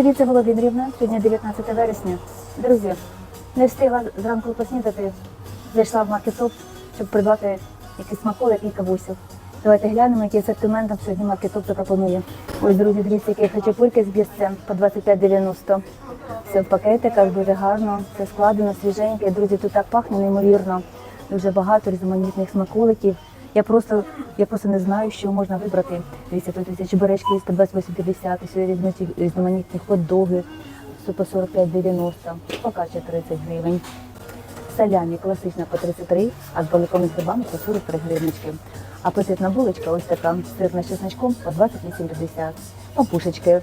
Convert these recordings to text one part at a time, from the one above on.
Привіт, це Володимирівна. Сьогодні 19 вересня. Друзі, не встигла зранку поснідати. Зайшла в маркетоп, щоб придбати якісь смаколик і кавусю. Давайте глянемо, який асортимент нам сьогодні маркетоп запропонує. Ось, друзі, дивіться, які хачапурки з бісцем по 25,90. Все в пакетиках, дуже гарно, все складено, свіженьке. Друзі, тут так пахне неймовірно. Дуже багато різноманітних смаколиків. Я просто, я просто не знаю, що можна вибрати. Дивіться, тут ось чебуречки є по 28,50, різноманітні, хот-доги по 45,90, покача 30 гривень. Салямі класична по 33, а з баликом з грибами по 43 гривнички. Апетитна булочка ось така сирна з чесночком по 28,50. Пампушечки.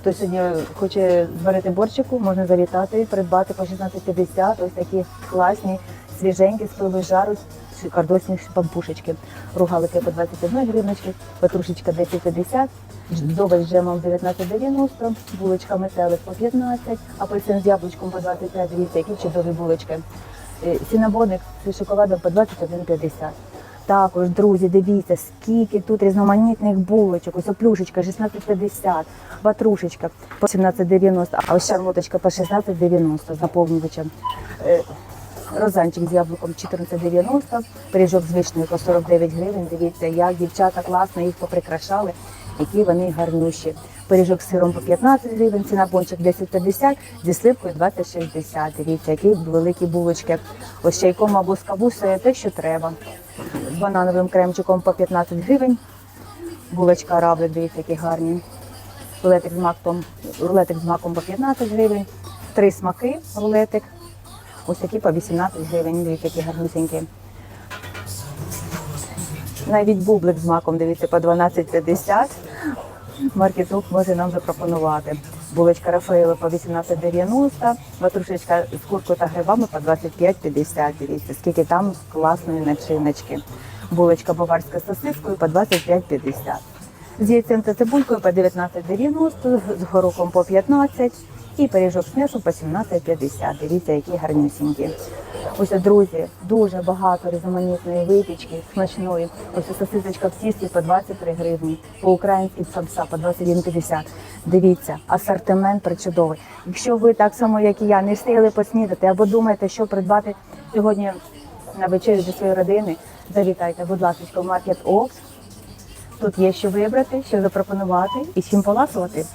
Хто сьогодні хоче зварити борчику, можна завітати, придбати по 16,50. Ось такі класні, свіженькі, з жару, кардосні пампушечки. Ругалики по 21 гривнички, петрушечка 10,50, вдова з джемом 19,90, булочка метелик по 15, апельсин з яблучком по 25, дивіться, які чудові булочки. Е, Цінабоник з шоколадом по 21,50. Також, друзі, дивіться, скільки тут різноманітних булочок. Ось оплюшечка 16,50, ватрушечка по 17,90, а ось шарлоточка по 16,90 з наповнювачем. Розанчик з яблуком 14,90, пиріжок з по 49 гривень. Дивіться, як дівчата класно їх поприкрашали, які вони гарнющі. Пиріжок з сиром по 15 гривень, цинабончик 10,50, зі сливкою 20,60. Дивіться, які великі булочки. Ось чайком або з кавусею, те, що треба. З банановим кремчиком по 15 гривень. Булочка равлик, дивіться, які гарні. Рулетик з маком, рулетик з маком по 15 гривень. Три смаки рулетик. Ось такі по 18 гривень, дивіться, які гарнусенькі. Навіть бублик з маком, дивіться, по 12,50. Маркетук може нам запропонувати. Булочка Рафаїла по 18,90, ватрушечка з куркою та грибами по 25,50. Дивіться, скільки там класної начиночки. Булочка баварська з сосискою по 25,50. З яйцем та цибулькою по 19,90, з горохом по 15 і пиріжок з по 17,50. Дивіться, які гарнюсінькі. Ось, друзі, дуже багато різноманітної випічки, смачної. Ось сосисочка в тісті по 23 гривні, по-українськи самса по 21,50. Дивіться, асортимент причудовий. Якщо ви так само, як і я, не встигли поснідати або думаєте, що придбати сьогодні на вечерю для своєї родини, завітайте, будь ласка, в маркет Окс. Тут є що вибрати, що запропонувати і чим поласувати.